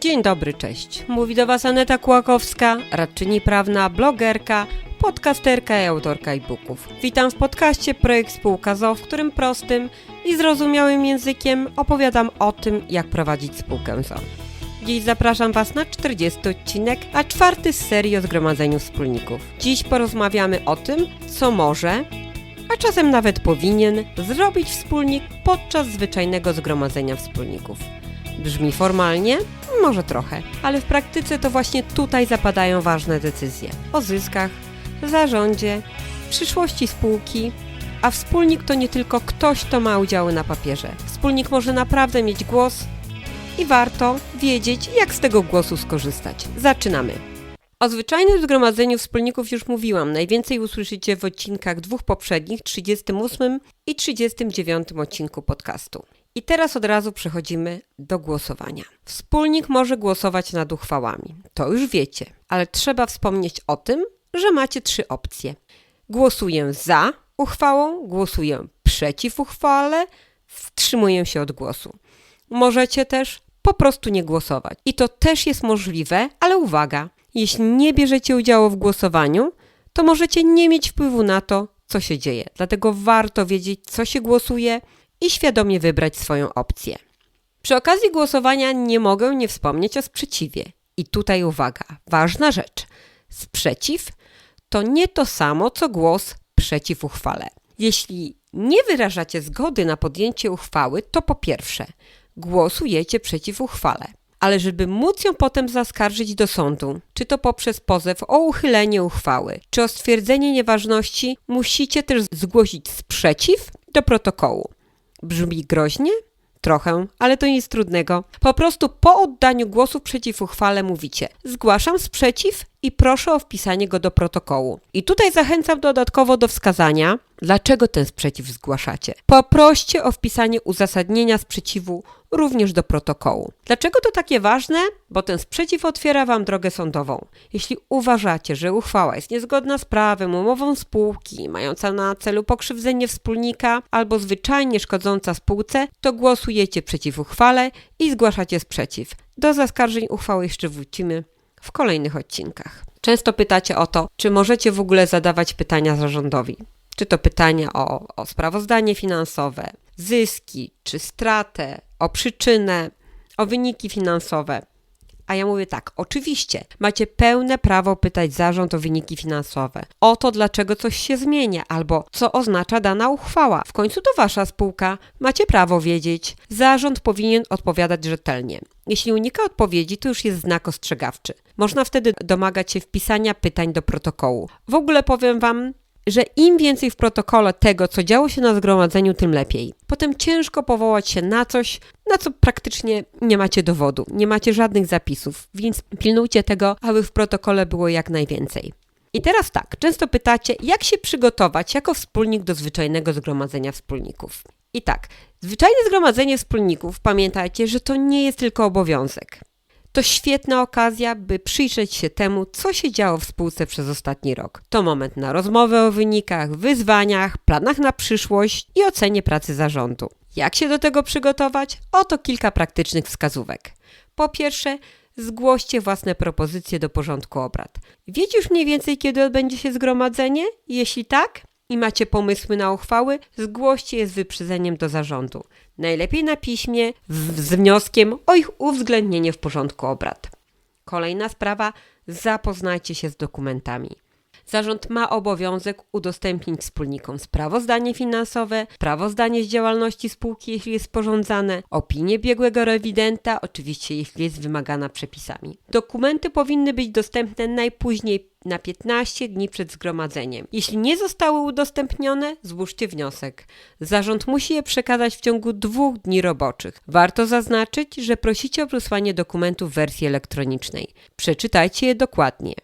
Dzień dobry, cześć. Mówi do Was Aneta Kłakowska, radczyni prawna, blogerka, podcasterka i autorka e-booków. Witam w podcaście Projekt Spółka ZO, w którym prostym i zrozumiałym językiem opowiadam o tym, jak prowadzić spółkę ZO. Dziś zapraszam Was na 40 odcinek, a czwarty z serii o zgromadzeniu wspólników. Dziś porozmawiamy o tym, co może, a czasem nawet powinien zrobić wspólnik podczas zwyczajnego zgromadzenia wspólników. Brzmi formalnie? Może trochę, ale w praktyce to właśnie tutaj zapadają ważne decyzje o zyskach, zarządzie, przyszłości spółki, a wspólnik to nie tylko ktoś, kto ma udziały na papierze. Wspólnik może naprawdę mieć głos i warto wiedzieć, jak z tego głosu skorzystać. Zaczynamy! O zwyczajnym zgromadzeniu wspólników już mówiłam. Najwięcej usłyszycie w odcinkach dwóch poprzednich, 38 i 39 odcinku podcastu. I teraz od razu przechodzimy do głosowania. Wspólnik może głosować nad uchwałami. To już wiecie, ale trzeba wspomnieć o tym, że macie trzy opcje. Głosuję za uchwałą, głosuję przeciw uchwale, wstrzymuję się od głosu. Możecie też po prostu nie głosować. I to też jest możliwe, ale uwaga, jeśli nie bierzecie udziału w głosowaniu, to możecie nie mieć wpływu na to, co się dzieje. Dlatego warto wiedzieć, co się głosuje i świadomie wybrać swoją opcję. Przy okazji głosowania nie mogę nie wspomnieć o sprzeciwie. I tutaj uwaga, ważna rzecz. Sprzeciw to nie to samo, co głos przeciw uchwale. Jeśli nie wyrażacie zgody na podjęcie uchwały, to po pierwsze, głosujecie przeciw uchwale ale żeby móc ją potem zaskarżyć do sądu, czy to poprzez pozew o uchylenie uchwały, czy o stwierdzenie nieważności, musicie też zgłosić sprzeciw do protokołu. Brzmi groźnie? Trochę, ale to nic trudnego. Po prostu po oddaniu głosu przeciw uchwale mówicie: Zgłaszam sprzeciw i proszę o wpisanie go do protokołu. I tutaj zachęcam dodatkowo do wskazania, dlaczego ten sprzeciw zgłaszacie. Poproście o wpisanie uzasadnienia sprzeciwu również do protokołu. Dlaczego to takie ważne? Bo ten sprzeciw otwiera Wam drogę sądową. Jeśli uważacie, że uchwała jest niezgodna z prawem, umową spółki, mająca na celu pokrzywdzenie wspólnika albo zwyczajnie szkodząca spółce, to głosujecie przeciw uchwale i zgłaszacie sprzeciw. Do zaskarżeń uchwały jeszcze wrócimy w kolejnych odcinkach. Często pytacie o to, czy możecie w ogóle zadawać pytania zarządowi. Czy to pytania o, o sprawozdanie finansowe, zyski czy stratę, o przyczynę, o wyniki finansowe. A ja mówię tak, oczywiście, macie pełne prawo pytać zarząd o wyniki finansowe, o to, dlaczego coś się zmienia, albo co oznacza dana uchwała. W końcu to wasza spółka, macie prawo wiedzieć. Zarząd powinien odpowiadać rzetelnie. Jeśli unika odpowiedzi, to już jest znak ostrzegawczy. Można wtedy domagać się wpisania pytań do protokołu. W ogóle powiem Wam, że im więcej w protokole tego, co działo się na zgromadzeniu, tym lepiej. Potem ciężko powołać się na coś, na co praktycznie nie macie dowodu, nie macie żadnych zapisów, więc pilnujcie tego, aby w protokole było jak najwięcej. I teraz tak, często pytacie, jak się przygotować jako wspólnik do zwyczajnego zgromadzenia wspólników. I tak, zwyczajne zgromadzenie wspólników, pamiętajcie, że to nie jest tylko obowiązek to świetna okazja, by przyjrzeć się temu, co się działo w spółce przez ostatni rok. To moment na rozmowę o wynikach, wyzwaniach, planach na przyszłość i ocenie pracy zarządu. Jak się do tego przygotować? Oto kilka praktycznych wskazówek. Po pierwsze, zgłoście własne propozycje do porządku obrad. Wiecie już mniej więcej, kiedy odbędzie się zgromadzenie? Jeśli tak, i macie pomysły na uchwały, zgłoście je z wyprzedzeniem do zarządu. Najlepiej na piśmie z wnioskiem o ich uwzględnienie w porządku obrad. Kolejna sprawa, zapoznajcie się z dokumentami. Zarząd ma obowiązek udostępnić wspólnikom sprawozdanie finansowe, sprawozdanie z działalności spółki, jeśli jest sporządzane, opinię biegłego rewidenta, oczywiście jeśli jest wymagana przepisami. Dokumenty powinny być dostępne najpóźniej na 15 dni przed zgromadzeniem. Jeśli nie zostały udostępnione, złóżcie wniosek. Zarząd musi je przekazać w ciągu dwóch dni roboczych. Warto zaznaczyć, że prosicie o wysłanie dokumentów w wersji elektronicznej. Przeczytajcie je dokładnie.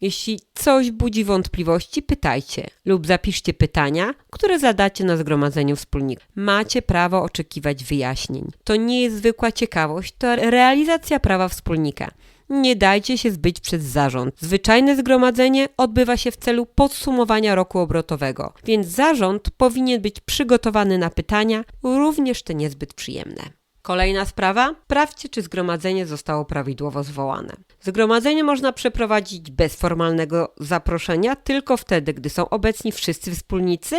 Jeśli coś budzi wątpliwości, pytajcie lub zapiszcie pytania, które zadacie na zgromadzeniu wspólników. Macie prawo oczekiwać wyjaśnień. To nie jest zwykła ciekawość, to realizacja prawa wspólnika. Nie dajcie się zbyć przez zarząd. Zwyczajne zgromadzenie odbywa się w celu podsumowania roku obrotowego, więc zarząd powinien być przygotowany na pytania, również te niezbyt przyjemne. Kolejna sprawa. Sprawdźcie, czy zgromadzenie zostało prawidłowo zwołane. Zgromadzenie można przeprowadzić bez formalnego zaproszenia, tylko wtedy, gdy są obecni wszyscy wspólnicy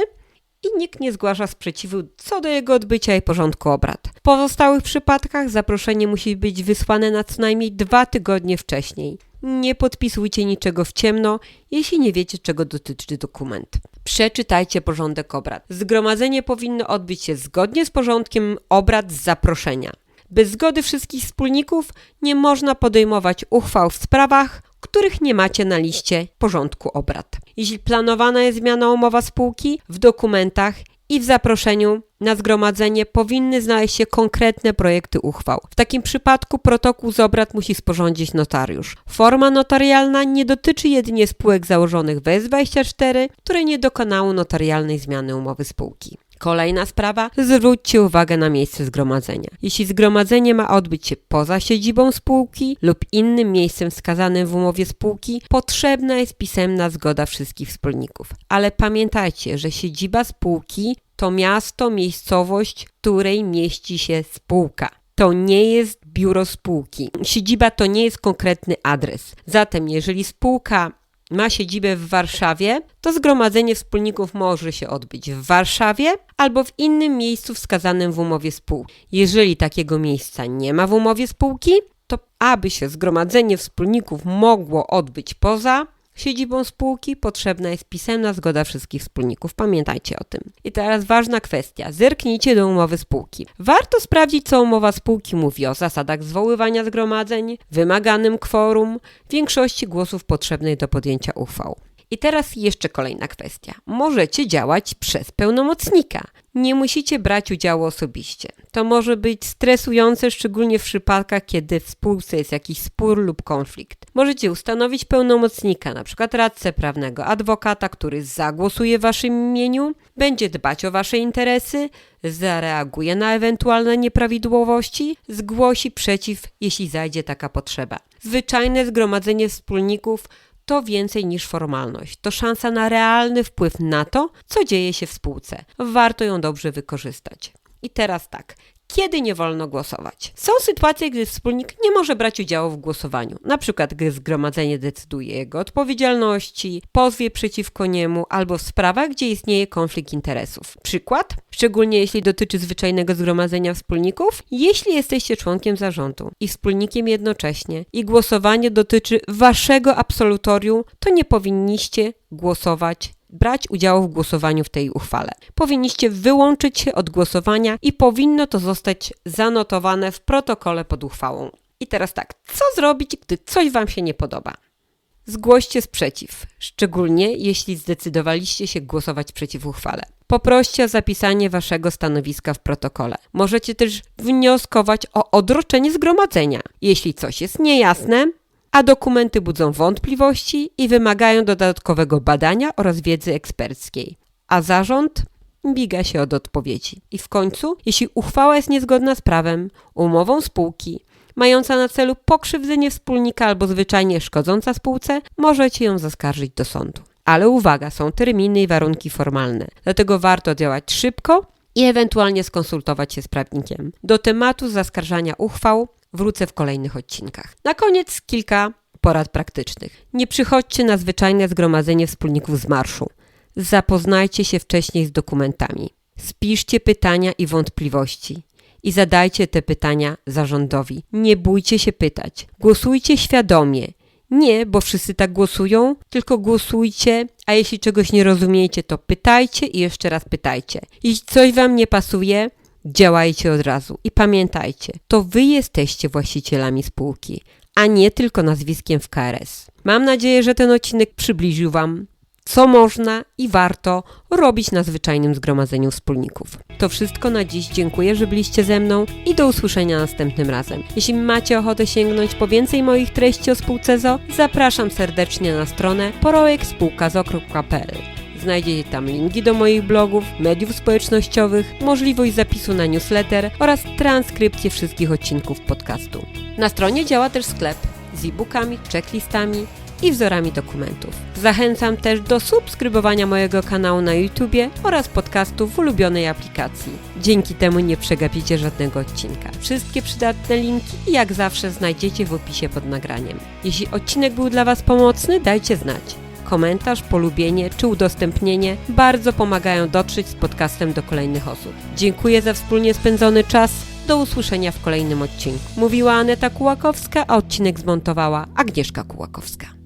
i nikt nie zgłasza sprzeciwu co do jego odbycia i porządku obrad. W pozostałych przypadkach zaproszenie musi być wysłane na co najmniej dwa tygodnie wcześniej. Nie podpisujcie niczego w ciemno, jeśli nie wiecie, czego dotyczy dokument. Przeczytajcie porządek obrad. Zgromadzenie powinno odbyć się zgodnie z porządkiem obrad z zaproszenia. Bez zgody wszystkich wspólników nie można podejmować uchwał w sprawach, których nie macie na liście porządku obrad. Jeśli planowana jest zmiana umowa spółki, w dokumentach i w zaproszeniu na zgromadzenie powinny znaleźć się konkretne projekty uchwał. W takim przypadku protokół z obrad musi sporządzić notariusz. Forma notarialna nie dotyczy jedynie spółek założonych w S24, które nie dokonały notarialnej zmiany umowy spółki. Kolejna sprawa, zwróćcie uwagę na miejsce zgromadzenia. Jeśli zgromadzenie ma odbyć się poza siedzibą spółki lub innym miejscem wskazanym w umowie spółki, potrzebna jest pisemna zgoda wszystkich wspólników. Ale pamiętajcie, że siedziba spółki to miasto, miejscowość, w której mieści się spółka. To nie jest biuro spółki. Siedziba to nie jest konkretny adres. Zatem, jeżeli spółka ma siedzibę w Warszawie, to zgromadzenie wspólników może się odbyć w Warszawie albo w innym miejscu wskazanym w umowie spółki. Jeżeli takiego miejsca nie ma w umowie spółki, to aby się zgromadzenie wspólników mogło odbyć poza siedzibą spółki, potrzebna jest pisemna zgoda wszystkich wspólników. Pamiętajcie o tym. I teraz ważna kwestia. Zerknijcie do umowy spółki. Warto sprawdzić, co umowa spółki mówi o zasadach zwoływania zgromadzeń, wymaganym kworum, większości głosów potrzebnej do podjęcia uchwał. I teraz jeszcze kolejna kwestia. Możecie działać przez pełnomocnika. Nie musicie brać udziału osobiście. To może być stresujące, szczególnie w przypadkach, kiedy w spółce jest jakiś spór lub konflikt. Możecie ustanowić pełnomocnika, np. radcę prawnego, adwokata, który zagłosuje w waszym imieniu, będzie dbać o wasze interesy, zareaguje na ewentualne nieprawidłowości, zgłosi przeciw, jeśli zajdzie taka potrzeba. Zwyczajne zgromadzenie wspólników to więcej niż formalność. To szansa na realny wpływ na to, co dzieje się w spółce. Warto ją dobrze wykorzystać. I teraz tak. Kiedy nie wolno głosować? Są sytuacje, gdy wspólnik nie może brać udziału w głosowaniu. Na przykład, gdy zgromadzenie decyduje jego odpowiedzialności, pozwie przeciwko niemu albo w sprawach, gdzie istnieje konflikt interesów. Przykład? Szczególnie jeśli dotyczy zwyczajnego zgromadzenia wspólników, jeśli jesteście członkiem zarządu i wspólnikiem jednocześnie i głosowanie dotyczy waszego absolutorium, to nie powinniście głosować brać udziału w głosowaniu w tej uchwale. Powinniście wyłączyć się od głosowania i powinno to zostać zanotowane w protokole pod uchwałą. I teraz tak, co zrobić, gdy coś Wam się nie podoba? Zgłoście sprzeciw, szczególnie jeśli zdecydowaliście się głosować przeciw uchwale. Poproście o zapisanie Waszego stanowiska w protokole. Możecie też wnioskować o odroczenie zgromadzenia. Jeśli coś jest niejasne, a dokumenty budzą wątpliwości i wymagają dodatkowego badania oraz wiedzy eksperckiej. A zarząd biga się od odpowiedzi. I w końcu, jeśli uchwała jest niezgodna z prawem, umową spółki, mająca na celu pokrzywdzenie wspólnika albo zwyczajnie szkodząca spółce, możecie ją zaskarżyć do sądu. Ale uwaga, są terminy i warunki formalne, dlatego warto działać szybko i ewentualnie skonsultować się z prawnikiem. Do tematu zaskarżania uchwał wrócę w kolejnych odcinkach. Na koniec kilka porad praktycznych. Nie przychodźcie na zwyczajne zgromadzenie wspólników z marszu. Zapoznajcie się wcześniej z dokumentami. Spiszcie pytania i wątpliwości i zadajcie te pytania zarządowi. Nie bójcie się pytać. Głosujcie świadomie. Nie, bo wszyscy tak głosują, tylko głosujcie, a jeśli czegoś nie rozumiecie, to pytajcie i jeszcze raz pytajcie. Jeśli coś Wam nie pasuje, działajcie od razu i pamiętajcie, to Wy jesteście właścicielami spółki, a nie tylko nazwiskiem w KRS. Mam nadzieję, że ten odcinek przybliżył Wam co można i warto robić na zwyczajnym zgromadzeniu wspólników. To wszystko na dziś. Dziękuję, że byliście ze mną i do usłyszenia następnym razem. Jeśli macie ochotę sięgnąć po więcej moich treści o spółce ZO, zapraszam serdecznie na stronę projektspółkazo.pl. Znajdziecie tam linki do moich blogów, mediów społecznościowych, możliwość zapisu na newsletter oraz transkrypcję wszystkich odcinków podcastu. Na stronie działa też sklep z e-bookami, checklistami, i wzorami dokumentów. Zachęcam też do subskrybowania mojego kanału na YouTubie oraz podcastów w ulubionej aplikacji. Dzięki temu nie przegapicie żadnego odcinka. Wszystkie przydatne linki jak zawsze znajdziecie w opisie pod nagraniem. Jeśli odcinek był dla Was pomocny, dajcie znać. Komentarz, polubienie czy udostępnienie bardzo pomagają dotrzeć z podcastem do kolejnych osób. Dziękuję za wspólnie spędzony czas. Do usłyszenia w kolejnym odcinku. Mówiła Aneta Kułakowska, a odcinek zmontowała Agnieszka Kułakowska.